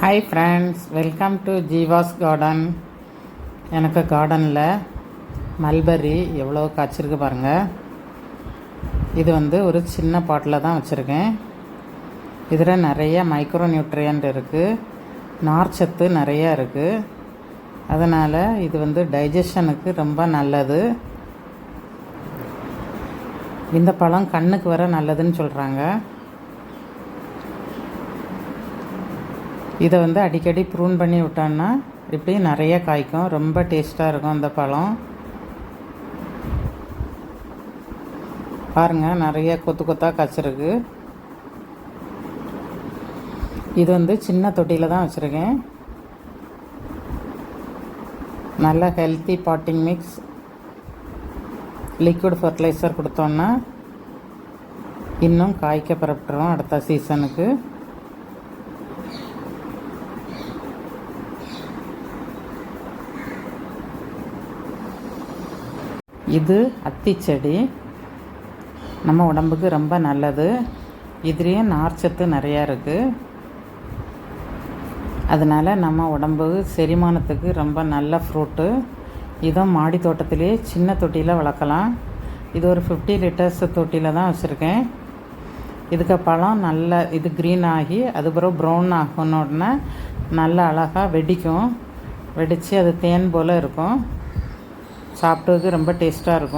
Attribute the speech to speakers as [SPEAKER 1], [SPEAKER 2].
[SPEAKER 1] Hi friends welcome to Jeeva's garden எனக்கு கார்டனில் mulberry எவ்வளோ காய்ச்சிருக்கு பாருங்கள் இது வந்து ஒரு சின்ன பாட்டில் தான் வச்சுருக்கேன். இதில் நிறைய மைக்ரோ நியூட்ரியன்ட் இருக்குது நார்ச்சத்து நிறையா இருக்குது அதனால் இது வந்து டைஜஷனுக்கு ரொம்ப நல்லது. இந்த பழம் கண்ணுக்கு வர நல்லதுன்னு சொல்கிறாங்க இதை வந்து அடிக்கடி ப்ரூன் பண்ணி விட்டோன்னா இப்படி நிறைய காய்க்கும். ரொம்ப டேஸ்ட்டாக இருக்கும் அந்த பழம். பாருங்கள் நிறைய கொத்து கொத்தாக காய்ச்சிருக்கு. இது வந்து சின்ன தொட்டியில் தான் வச்சுருக்கேன். நல்ல healthy potting mix liquid fertiliser கொடுத்தோன்னா இன்னும் காய்க்க பரப்பிட்டுரும் அடுத்த சீசனுக்கு இது அத்திச்செடி. நம்ம உடம்புக்கு ரொம்ப நல்லது. இதுலேயும் நார்ச்சத்து நிறையா இருக்குது அதனால் நம்ம உடம்பு செரிமானத்துக்கு ரொம்ப நல்ல ஃப்ரூட்டு இதை மாடி தோட்டத்திலே சின்ன தொட்டியில் வளர்க்கலாம். இது ஒரு ஃபிஃப்டி லிட்டர்ஸ் தொட்டியில் தான் வச்சுருக்கேன். இதுக்கு பழம் நல்ல இது க்ரீன் ஆகி அதுக்கப்புறம் ப்ரௌன் ஆகணுன்னு உடனே நல்ல அழகாக வெடிக்கும். வெடித்து அது தேன் போல் இருக்கும். சாப்பிட்டதுக்கு ரொம்ப டேஸ்ட்டாக இருக்கும்.